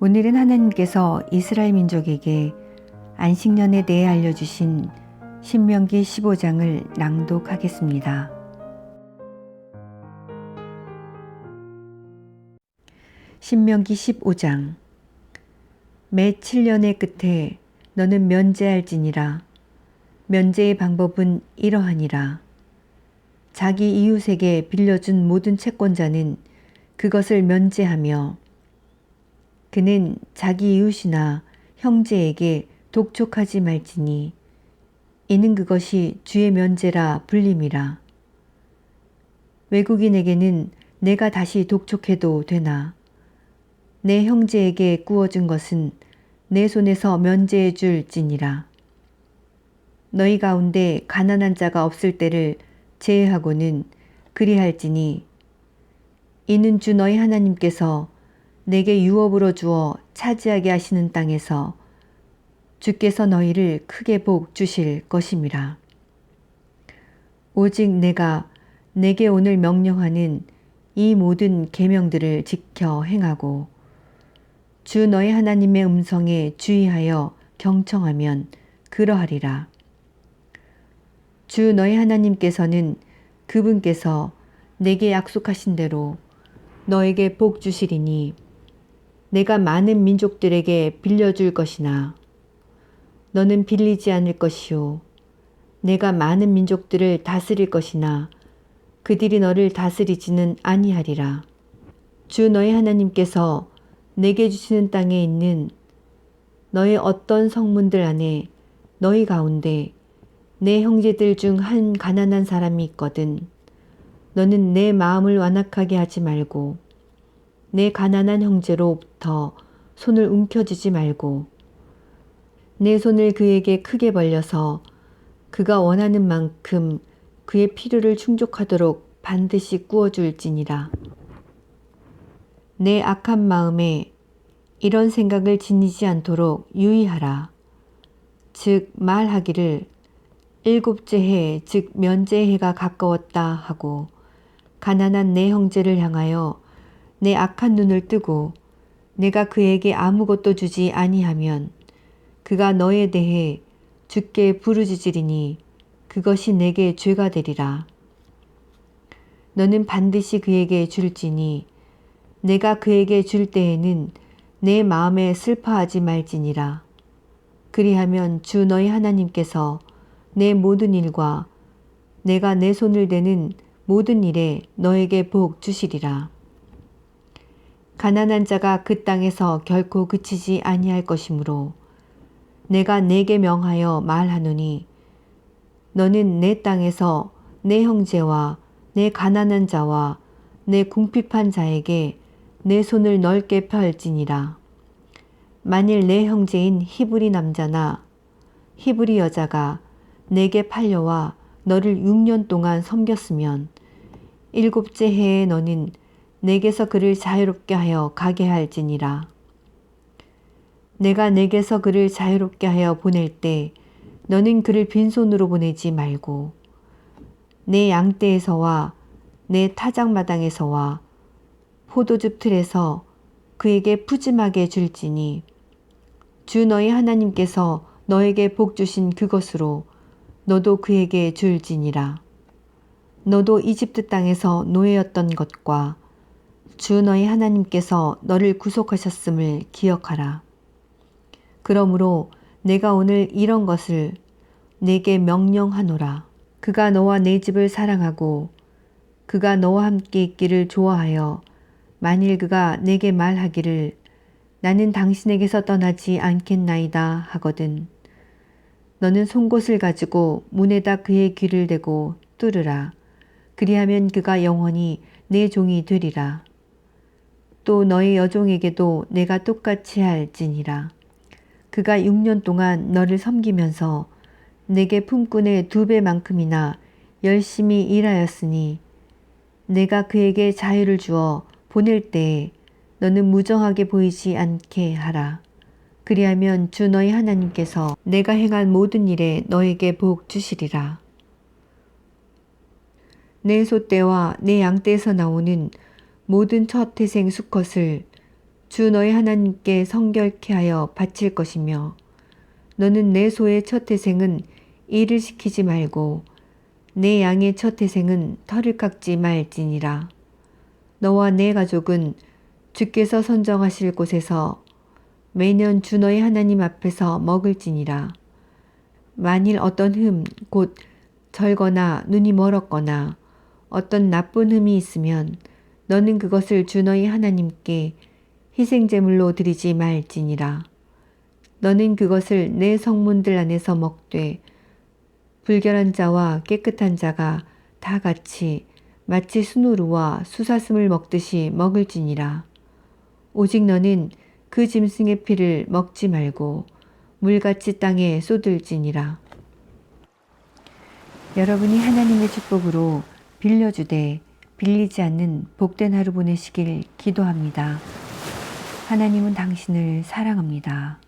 오늘은 하나님께서 이스라엘 민족에게 안식년에 대해 알려주신 신명기 15장을 낭독하겠습니다. 신명기 15장. 매 7년의 끝에 너는 면제할지니라. 면제의 방법은 이러하니라. 자기 이웃에게 빌려준 모든 채권자는 그것을 면제하며 그는 자기 이웃이나 형제에게 독촉하지 말지니 이는 그것이 주의 면제라 불림이라. 외국인에게는 내가 다시 독촉해도 되나 내 형제에게 구워준 것은 내 손에서 면제해 줄지니라. 너희 가운데 가난한 자가 없을 때를 제외하고는 그리할지니 이는 주 너희 하나님께서 내게 유업으로 주어 차지하게 하시는 땅에서 주께서 너희를 크게 복 주실 것임이라. 오직 내가 내게 오늘 명령하는 이 모든 계명들을 지켜 행하고 주 너희 하나님의 음성에 주의하여 경청하면 그러하리라. 주 너희 하나님께서는 그분께서 내게 약속하신 대로 너에게 복 주시리니 내가 많은 민족들에게 빌려줄 것이나 너는 빌리지 않을 것이요 내가 많은 민족들을 다스릴 것이나 그들이 너를 다스리지는 아니하리라. 주 너희 하나님께서 내게 주시는 땅에 있는 너의 어떤 성문들 안에 너희 가운데 내 형제들 중 한 가난한 사람이 있거든. 너는 내 마음을 완악하게 하지 말고 내 가난한 형제로부터 손을 움켜쥐지 말고 내 손을 그에게 크게 벌려서 그가 원하는 만큼 그의 필요를 충족하도록 반드시 꾸어줄지니라. 내 악한 마음에 이런 생각을 지니지 않도록 유의하라. 즉 말하기를 일곱째 해, 즉 면제 해가 가까웠다 하고 가난한 내 형제를 향하여 내 악한 눈을 뜨고 내가 그에게 아무것도 주지 아니하면 그가 너에 대해 주께 부르짖으리니 그것이 내게 죄가 되리라. 너는 반드시 그에게 줄지니 내가 그에게 줄 때에는 내 마음에 슬퍼하지 말지니라. 그리하면 주 너희 하나님께서 내 모든 일과 내가 내 손을 대는 모든 일에 너에게 복 주시리라. 가난한 자가 그 땅에서 결코 그치지 아니할 것이므로 내가 내게 명하여 말하노니 너는 내 땅에서 내 형제와 내 가난한 자와 내 궁핍한 자에게 내 손을 넓게 펼지니라. 만일 내 형제인 히브리 남자나 히브리 여자가 내게 팔려와 너를 6년 동안 섬겼으면 일곱째 해에 너는 내게서 그를 자유롭게 하여 가게 할지니라. 내가 내게서 그를 자유롭게 하여 보낼 때 너는 그를 빈손으로 보내지 말고 내 양떼에서와 내 타작마당에서와 포도즙 틀에서 그에게 푸짐하게 줄지니 주 너희 하나님께서 너에게 복 주신 그것으로 너도 그에게 줄지니라. 너도 이집트 땅에서 노예였던 것과 주 너희 하나님께서 너를 구속하셨음을 기억하라. 그러므로 내가 오늘 이런 것을 내게 명령하노라. 그가 너와 내 집을 사랑하고 그가 너와 함께 있기를 좋아하여 만일 그가 내게 말하기를 나는 당신에게서 떠나지 않겠나이다 하거든. 너는 송곳을 가지고 문에다 그의 귀를 대고 뚫으라. 그리하면 그가 영원히 내 종이 되리라. 또 너의 여종에게도 내가 똑같이 할지니라. 그가 6년 동안 너를 섬기면서 내게 품꾼의 두 배만큼이나 열심히 일하였으니 내가 그에게 자유를 주어 보낼 때에 너는 무정하게 보이지 않게 하라. 그리하면 주 너희 하나님께서 내가 행한 모든 일에 너에게 복 주시리라. 내 소떼와 내 양떼에서 나오는 모든 첫 태생 수컷을 주 너희 하나님께 성결케 하여 바칠 것이며 너는 내 소의 첫 태생은 일을 시키지 말고 내 양의 첫 태생은 털을 깎지 말지니라. 너와 내 가족은 주께서 선정하실 곳에서 매년 주 너희 하나님 앞에서 먹을지니라. 만일 어떤 흠, 곧 절거나 눈이 멀었거나 어떤 나쁜 흠이 있으면 너는 그것을 주 너희 하나님께 희생제물로 드리지 말지니라. 너는 그것을 내 성문들 안에서 먹되 불결한 자와 깨끗한 자가 다 같이 마치 수누루와 수사슴을 먹듯이 먹을지니라. 오직 너는 그 짐승의 피를 먹지 말고 물같이 땅에 쏟을지니라. 여러분이 하나님의 축복으로 빌려주되 빌리지 않는 복된 하루 보내시길 기도합니다. 하나님은 당신을 사랑합니다.